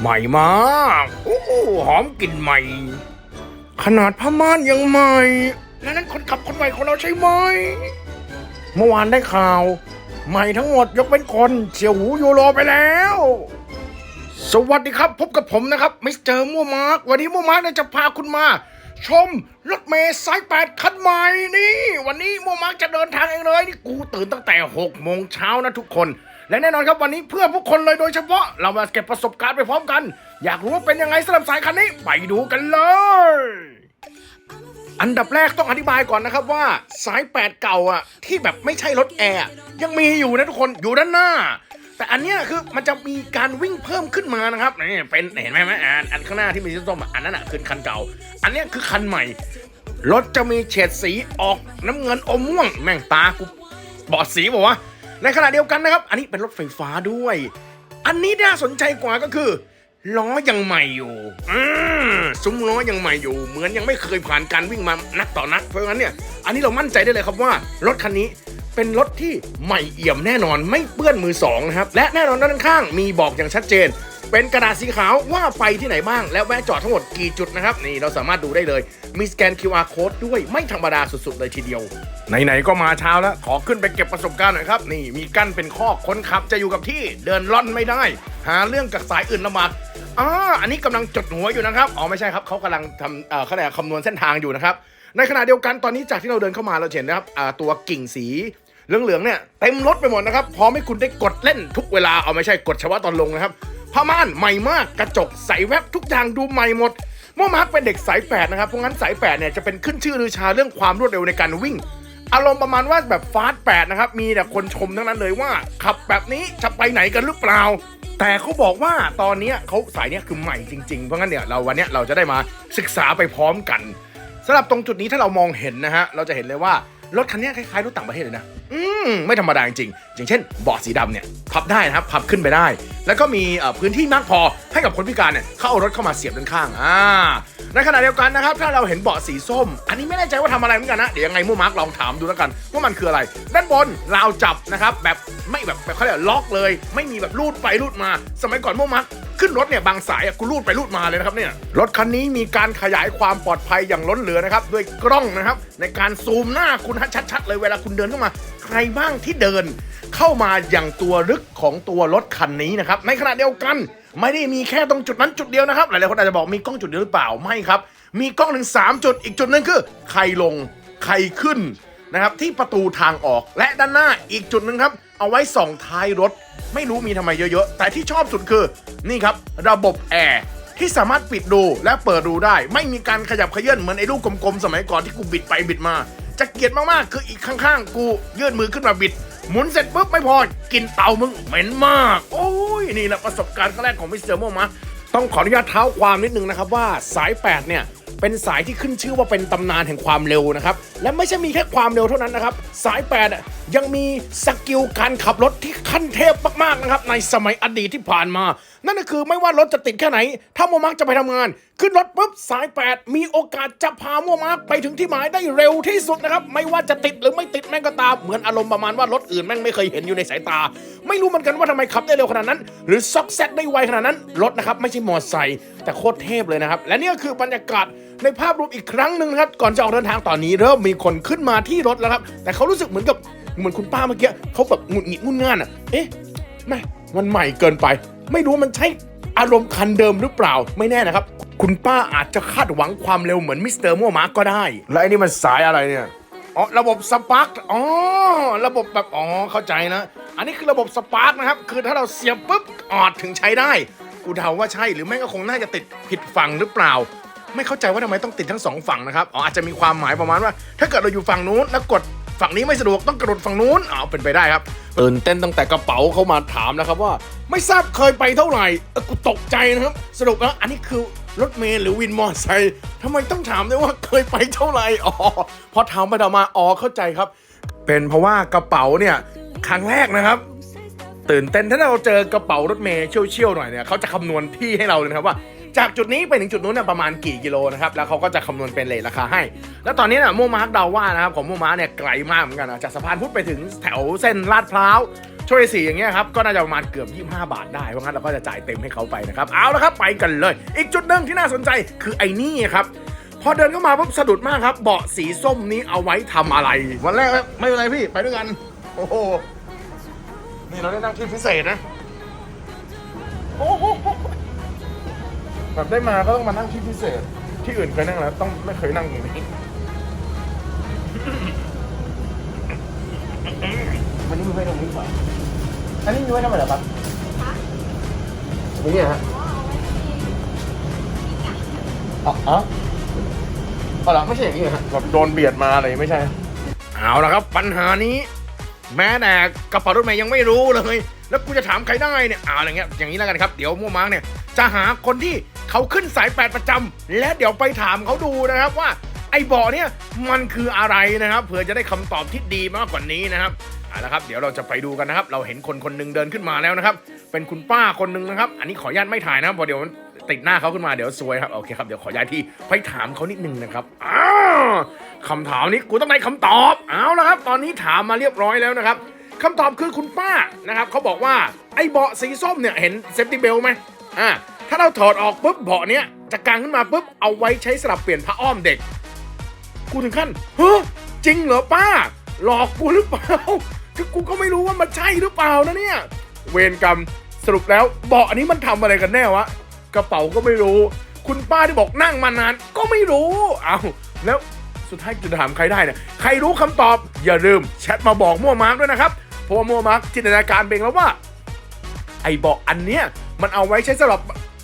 ใหม่มากโอ้หอมกลิ่นใหม่ ขนาดผ้าม่านยังใหม่ และนั่นคนขับคนใหม่ของเราใช่ไหม เมื่อวานได้ข่าว ใหม่ทั้งหมดยกเป็นคนเฉียวหูยูโรไปแล้ว สวัสดีครับ พบกับผมนะครับมิสเตอร์มัวมาร์กวันนี้มัวมาร์กเนี่ยจะพาคุณมา ชมรถเมย์สายแปดคันใหม่นี่ วันนี้มัวมาร์กจะเดินทางเองเลยนี่กูตื่นตั้งแต่6โมงเช้านะทุกคน และแน่นอนครับวันนี้เพื่อผู้คนเลยโดยเฉพาะเรามาเก็บประสบการณ์ไปพร้อมกัน อยากรู้ว่าเป็นยังไงสำหรับสายคันนี้ไปดูกันเลย อันดับแรกต้องอธิบายก่อนนะครับว่าสายแปดเก่าอะที่แบบไม่ใช่รถแอร์ยังมีอยู่นะทุกคนอยู่ด้านหน้า แต่อันเนี้ยคือมันจะมีการวิ่งเพิ่มขึ้นมานะครับนี่เป็นเห็นไหมไหมอันอันข้างหน้าที่มีสีส้มอะอันนั้นอะคือคันเก่า อันเนี้ยคือคันใหม่รถจะมีเฉดสีออกน้ำเงินอมม่วงแม่งตากูบอดสีบอกว่าวะ ในขณะเดียวกันนะครับ อันนี้เป็นรถไฟฟ้าด้วย อันนี้น่าสนใจกว่าก็คือ ล้อยังใหม่อยู่อืมซุ้มล้อยังใหม่อยู่ เหมือนยังไม่เคยผ่านการวิ่งมานักต่อนัก เพราะงั้นเนี่ย อันนี้เรามั่นใจได้เลยครับว่ารถคันนี้เป็นรถที่ใหม่เอี่ยมแน่นอนไม่เปื้อนมือสองนะครับ และแน่นอนด้านข้างมีบอกอย่างชัดเจน เป็นกระดาษสีขาวว่าไปที่ไหนบ้าง และแวะจอดทั้งหมดกี่จุดนะครับ นี่เราสามารถดูได้เลย มีสแกน QR code ด้วยไม่ธรรมดาสุดๆ เลยทีเดียว ไหนๆก็มาเช้าแล้ว ขอขึ้นไปเก็บประสบการณ์หน่อยครับ นี่มีกั้นเป็นข้อคนขับจะอยู่กับที่เดินล่อนไม่ได้ หาเรื่องกับสายอื่นลำบากอ่าอันนี้กำลังจดหัวอยู่นะครับอ๋อไม่ใช่ครับเขากำลังทำเอ่อขาเรียกอะไรคำนวณเส้นทางอยู่นะครับในขณะเดียวกันตอนนี้จากที่เราเดินเข้ามาเราเห็นนะครับอ่าตัวกิ่งสีเหลืองๆเนี่ยเต็มรถไปหมดนะครับพร้อมให้คุณได้กดเล่นทุกเวลาเอาไม่ใช่กดเฉพาะตอนลงนะครับ ผ้าม่านใหม่มากกระจกใสแวบทุกอย่างดูใหม่หมดโมมาร์กเป็นเด็กสายแปดนะครับเพราะงั้นสายแปดเนี่ยจะเป็นขึ้นชื่อลือชาเรื่องความรวดเร็วในการวิ่ง อารมณ์ประมาณว่าแบบฟาสต์แปดนะครับมีแต่คนชมทั้งนั้นเลยว่า ขับแบบนี้จะไปไหนกันหรือเปล่า แต่เขาบอกว่าตอนนี้เขาสายเนี้ยคือใหม่จริงๆ เพราะงั้นเนี่ยเราวันนี้เราจะได้มาศึกษาไปพร้อมกันสำหรับตรงจุดนี้ถ้าเรามองเห็นนะฮะเราจะเห็นเลยว่า รถคันนี้คล้ายๆรถต่างประเทศเลยนะ อืมไม่ธรรมดาจริงๆอย่างเช่นเบาะสีดำเนี่ยพับได้นะครับพับขึ้นไปได้ แล้วก็มีพื้นที่มากพอให้กับคนพิการเนี่ยเขาเอารถเข้ามาเสียบด้านข้างอ่าในขณะเดียวกันนะครับ ถ้าเราเห็นเบาะสีส้ม อันนี้ไม่แน่ใจว่าทำอะไรเหมือนกันนะ เดี๋ยวยังไงมู่มาร์กลองถามดูแล้วกัน ว่ามันคืออะไร ด้านบนราวจับนะครับแบบไม่แบบแบบเขาเรียกล็อกเลย ไม่มีแบบลูดไปลูดมา สมัยก่อนมู่มาร์ก ขึ้นรถเนี่ยบางสายอะกูรูดไปรูดมาเลยนะครับเนี่ยรถคันนี้มีการขยายความปลอดภัยอย่างล้นเหลือนะครับด้วยกล้องนะครับในการซูมหน้าคุณให้ชัดๆเลยเวลาคุณเดินเข้ามา ใครบ้างที่เดิน เข้ามาอย่างตัวลึกของตัวรถคันนี้นะครับในขณะเดียวกัน ไม่ได้มีแค่ตรงจุดนั้นจุดเดียวนะครับหลายๆคนอาจจะบอกมีกล้องจุดเดียวหรือเปล่าไม่ครับ มีกล้องถึงสามจุดอีกจุดหนึงคือ ใครลงใครขึ้นนะครับที่ประตูทางออกและด้านหน้าอีกจุดหนึ่งครับ เอาไว้ส่องท้ายรถ ไม่รู้มีทำไมเยอะๆ แต่ที่ชอบสุดคือ นี่ครับ ระบบแอร์ที่สามารถปิดดูและเปิดดูได้ ไม่มีการขยับเขยื่นเหมือนไอ้ลูกกลมๆ สมัยก่อนที่กูบิดไปบิดมา จะเกลียดมากๆ คืออีกข้างๆ กูยื่นมือขึ้นมาบิด หมุนเสร็จปุ๊บไม่พอกินเตามึงเหม็นมาก โอ้ย นี่แหละประสบการณ์ครั้งแรกของมิสเตอร์โมมาต้องขออนุญาตเท้าความนิดนึงนะครับว่าสาย 8 เนี่ยเป็นสายที่ขึ้นชื่อว่าเป็นตำนานแห่งความเร็วนะครับ และไม่ใช่มีแค่ความเร็วเท่านั้นนะครับ สาย8อะ ยังมีสกิลการขับรถที่ขั้นเทพมากๆนะครับในสมัยอดีตที่ผ่านมา นั่นก็คือไม่ว่ารถจะติดแค่ไหน ถ้าโมมาร์กจะไปทำงาน ขึ้นรถปุ๊บสาย 8 มีโอกาสจะพาโมมาร์กไปถึงที่หมายได้เร็วที่สุดนะครับ ไม่ว่าจะติดหรือไม่ติดแม่งก็ตาม เหมือนอารมณ์ประมาณว่ารถอื่นแม่งไม่เคยเห็นอยู่ในสายตา ไม่รู้เหมือนกันว่าทำไมขับได้เร็วขนาดนั้น หรือซอกแซกได้ไวขนาดนั้นรถนะครับไม่ใช่มอเตอร์ไซค์แต่โคตรเทพเลยนะครับและนี่ก็คือบรรยากาศในภาพรวมอีกครั้งหนึ่งนะครับก่อนจะออกเดินทางตอนนี้เริ่มมีคนขึ้นมาที่รถแล้วครับแต่เขารู้สึกเหมือนกับ เหมือนคุณป้าเมื่อกี้เขาแบบหงุดหงิดงุนง่านอะ เอ๊ะแม่มันใหม่เกินไป ไม่รู้ว่ามันใช่อารมณ์คันเดิมหรือเปล่าไม่แน่นะครับ คุณป้าอาจจะคาดหวังความเร็วเหมือนมิสเตอร์มัวมาร์กก็ได้ แล้วไอ้นี่มันสายอะไรเนี่ยอ๋อระบบสปาร์กอ๋อระบบแบบอ๋อเข้าใจนะ อันนี้คือระบบสปาร์กนะครับ คือถ้าเราเสียบปุ๊บออดถึงใช้ได้ กูเดาว่าใช่หรือไม่ก็คงน่าจะติดผิดฝั่งหรือเปล่า ไม่เข้าใจว่าทำไมต้องติดทั้งสองฝั่งนะครับอ๋ออาจจะมีความหมายประมาณว่า ถ้าเกิดเราอยู่ฝั่งนู้นแล้วกด ฝั่งนี้ไม่สะดวกต้องกระโดดฝั่งนู้นเอ๋อเป็นไปได้ครับตื่นเต้นตั้งแต่กระเป๋าเขามาถามนะครับว่า ไม่ทราบเคยไปเท่าไหร่เออกูตกใจนะครับ สรุปแล้วอันนี้คือรถเมล์หรือวินมอเตอร์ไซค์ทำไมต้องถามด้วยว่าเคยไปเท่าไหร่อ๋อพอถามไปถามมาอ๋อเข้าใจครับ เป็นเพราะว่ากระเป๋าเนี่ยครั้งแรกนะครับตื่นเต้นถ้าเราเจอกระเป๋ารถเมย์เชี่ยวๆหน่อยเนี่ยเขาจะคำนวณที่ให้เราเลยนะครับว่า จากจุดนี้ไปถึงจุดนู้นเนี่ยประมาณกี่กิโลนะครับแล้วเขาก็จะคำนวณเป็นเลทราคาให้ แล้วตอนนี้เนี่ยโมมาร์กเดาว่านะครับของโมมาร์กเนี่ยไกลมากเหมือนกันนะจากสะพานพุทธไปถึงแถวเส้นลาดพร้าวถ้วยสี่อย่างเงี้ยครับก็น่าจะประมาณเกือบ 25 บาทได้เพราะงั้นเราก็จะจ่ายเต็มให้เขาไปนะครับเอาละครับไปกันเลย อีกจุดหนึ่งที่น่าสนใจคือไอ้นี่ครับพอเดินเข้ามาปุ๊บสะดุดมากครับ เบาะสีส้มนี้เอาไว้ทำอะไร วันแรกไม่เป็นไรพี่ไปด้วยกัน โอ้โหนี่เราได้นั่งที่พิเศษนะโอ้โห แบบได้มาก็ต้องมานั่งที่พิเศษ ที่อื่นเคยนั่งแล้ว ต้องไม่เคยนั่งอย่างนี้วันนี้มีไว้ตรงนี้ก่อนอันนี้มีไว้ทำไมเหรอครับนี่ฮะอ๋ออ๋อเหรอไม่ใช่อย่างนี้ฮะแบบโดนเบียดมาอะไรไม่ใช่ เอาละครับ ปัญหานี้ แม้แต่กระเป๋ารถเมย์ยังไม่รู้เลย แล้วกูจะถามใครได้เนี่ยเอาอะไรเงี้ยอย่างนี้แล้วกันครับ เดี๋ยวมั่วมาร์กเนี่ย จะหาคนที่ เขาขึ้นสายแปดประจำและเดี๋ยวไปถามเขาดูนะครับว่าไอ้เบาะเนี่ยมันคืออะไรนะครับเผื่อจะได้คำตอบที่ดีมากกว่านี้นะครับเอาละครับเดี๋ยวเราจะไปดูกันนะครับ เราเห็นคนคนหนึงเดินขึ้นมาแล้วนะครับ เป็นคุณป้าคนหนึงนะครับ อันนี้ขออนุญาตไม่ถ่ายนะครับพราะเดี๋ยวมันติดหน้าเขาขึ้นมาเดี๋ยวซวยครับโอเคครับเดี๋ยวขอย้ายที่ไปถามเขานิดนึงนะครับอ้าวคำถามนี้กูต้องได้คำตอบเอาละครับ ตอนนี้ถามมาเรียบร้อยแล้วนะครับคำตอบคือคุณป้านะครับเขาบอกว่าไอ้เบาะสีส้มเนี่ยเห็นเซฟตี้เบลไหมอ่า ถ้าเราถอดออกปุ๊บเบาะเนี้ยจะกางขึ้นมาปุ๊บเอาไว้ใช้สลับเปลี่ยนผ้าอ้อมเด็ก กูถึงขั้นเฮ้ยจริงเหรอป้า หลอกกูหรือเปล่าคือกูก็ไม่รู้ว่ามันใช่หรือเปล่านะเนี่ย เวรกรรมสรุปแล้วเบาะอันนี้มันทำอะไรกันแน่วะกระเป๋าก็ไม่รู้ คุณป้าที่บอกนั่งมานานก็ไม่รู้เอาแล้วสุดท้ายจะถามใครได้เนี่ยใครรู้คำตอบ อย่าลืมแชทมาบอกมั่วมาร์กด้วยนะครับเพราะว่ามั่วมาร์กจินตนาการเบงแล้วว่า ไอ้เบาะอันเนี้ยมันเอาไว้ใช้สำหรับ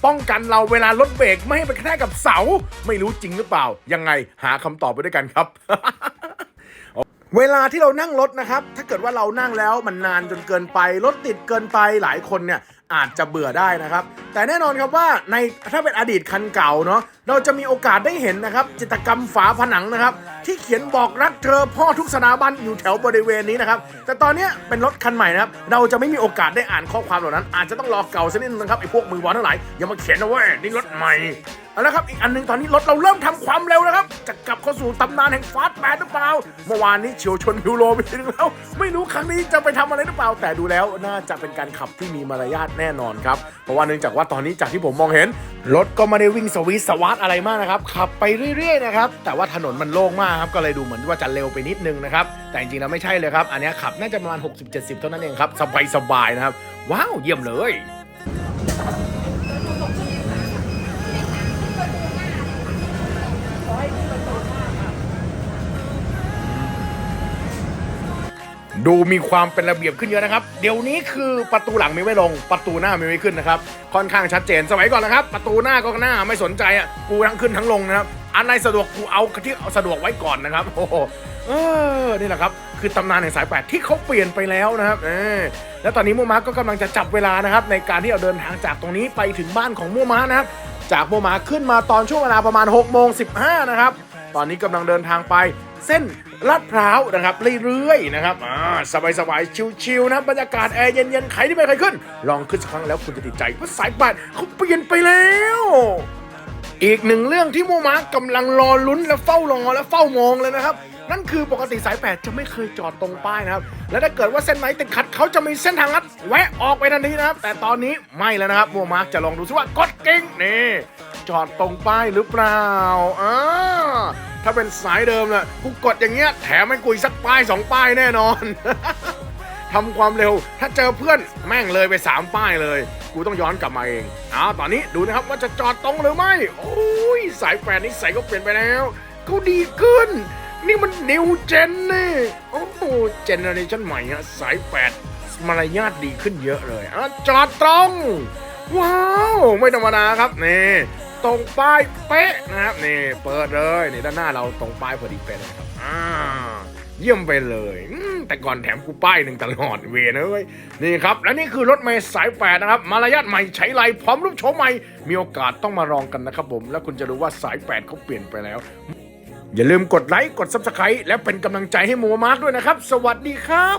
ป้องกันเราเวลารถเบรกไม่ให้ไปกระแทกกับเสา ไม่รู้จริงหรือเปล่า ยังไงหาคำตอบไปด้วยกันครับ เวลาที่เรานั่งรถนะครับ ถ้าเกิดว่าเรานั่งแล้วมันนานจนเกินไป รถติดเกินไปหลายคนเนี่ย อาจจะเบื่อได้นะครับ แต่แน่นอนครับว่าในถ้าเป็นอดีตคันเก่าเนาะเราจะมีโอกาสได้เห็นนะครับ จิตรกรรมฝาผนังนะครับ ที่เขียนบอกรักเธอพ่อทุกสถาบันอยู่แถวบริเวณนี้นะครับ แต่ตอนนี้เป็นรถคันใหม่นะครับ เราจะไม่มีโอกาสได้อ่านข้อความเหล่านั้น อาจจะต้องรอเก่าสักนิดนึงนะครับไอ้พวกมือบอลทั้งหลายอย่ามาเขียนนะเว้ยนี่รถใหม่เอาละครับอีกอันหนึงตอนนี้รถเราเริ่มทำความเร็วแล้วครับจะกลับ เข้าสู่ตำนานแห่งฟาสต์แปดหรือเปล่า เมื่อวานนี้เฉียวชนยูโรไปทีนึงแล้ว ไม่รู้ครั้งนี้จะไปทำอะไรหรือเปล่า แต่ดูแล้วน่าจะเป็นการขับที่มีมารยาทแน่นอนครับ เพราะว่าเนื่องจากว่าตอนนี้จากที่ผมมองเห็น รถก็ไม่ได้วิ่งสวิสสวัสดอะไรมากนะครับ ขับไปเรื่อยๆนะครับ แต่ว่าถนนมันโล่งมากครับ ก็เลยดูเหมือนว่าจะเร็วไปนิดนึงนะครับ แต่จริงๆแล้วไม่ใช่เลยครับ อันนี้ขับน่าจะประมาณ 60-70 เท่านั้นเองครับ สบายๆนะครับ ว้าว เยี่ยมเลย ดูมีความเป็นระเบียบขึ้นเยอะนะครับ เดี๋ยวนี้คือประตูหลังมีไว้ลง ประตูหน้ามีไว้ขึ้นนะครับ ค่อนข้างชัดเจนสมัยก่อนนะครับ ประตูหน้าก็หน้าไม่สนใจอะกูทั้งขึ้นทั้งลงนะครับอันไหนสะดวกกูเอาที่สะดวกไว้ก่อนนะครับโอ้โหเออนี่แหละครับ คือตำนานแห่งสายแปดที่เขาเปลี่ยนไปแล้วนะครับเออแล้วตอนนี้มูมาร์ก็กำลังจะจับเวลานะครับ ในการที่เราเดินทางจากตรงนี้ไปถึงบ้านของมูมาร์นะครับ จากมูมาร์ขึ้นมาตอนช่วงเวลาประมาณ6โมง15นะครับ ตอนนี้กำลังเดินทางไป เส้นลาดพร้าวนะครับเรื่อยๆนะครับอ่าสบายๆชิวๆนะบรรยากาศแอร์เย็นๆใครที่ไม่เคยขึ้น ลองขึ้นสักครั้งแล้วคุณจะติดใจเพราะสายป่านเขาเปลี่ยนไปแล้ว อีกหนึ่งเรื่องที่โมมากำลังรอลุ้นและเฝ้ารอและเฝ้ามองเลยนะครับ นั่นคือปกติสายแปดจะไม่เคยจอดตรงป้ายนะครับ และถ้าเกิดว่าเส้นไหนติดขัดเขาจะมีเส้นทางลัดแวะออกไปทันทีนะครับ แต่ตอนนี้ไม่แล้วนะครับโมมาร์จะลองดูซิว่ากดกิ้งนี่จอดตรงป้ายหรือเปล่าอ่าถ้าเป็นสายเดิมน่ะกูกดอย่างเงี้ยแถมให้กูอีกสักป้ายสองป้ายแน่นอนทำความเร็วถ้าเจอเพื่อนแม่งเลยไป 3 ป้ายเลย กูต้องย้อนกลับมาเองเอาตอนนี้ดูนะครับว่าจะจอดตรงหรือไม่ โอ้ยสายแปดนี้ใส่ก็เปลี่ยนไปแล้วเขาดีขึ้น นี่มันนิวเจนนี่โอ้โหเจเนอเรชั่นใหม่ฮะสายแปดมารยาทดีขึ้นเยอะเลยอะจอดตรง ว้าว ไม่ธรรมดาครับนี่ตรงป้ายเป๊ะนะครับนี่เปิดเลยนี่ด้านหน้าเราตรงป้ายพอดีเป๊ะเลยครับอ่า เยี่ยมไปเลยอืมแต่ก่อนแถมกูป้ายหนึ่งตลอดเวรเอ้ยนี่ครับและนี่คือรถเมล์สายแปดนะครับ มารยาทใหม่ใช้ไรพร้อมรูปโฉมใหม่มีโอกาสต้องมาลองกันนะครับผม แล้วคุณจะรู้ว่าสายแปดเขาเปลี่ยนไปแล้ว อย่าลืมกดไลค์กดซับสไครต์และเป็นกำลังใจให้หมูมาร์กด้วยนะครับ สวัสดีครับ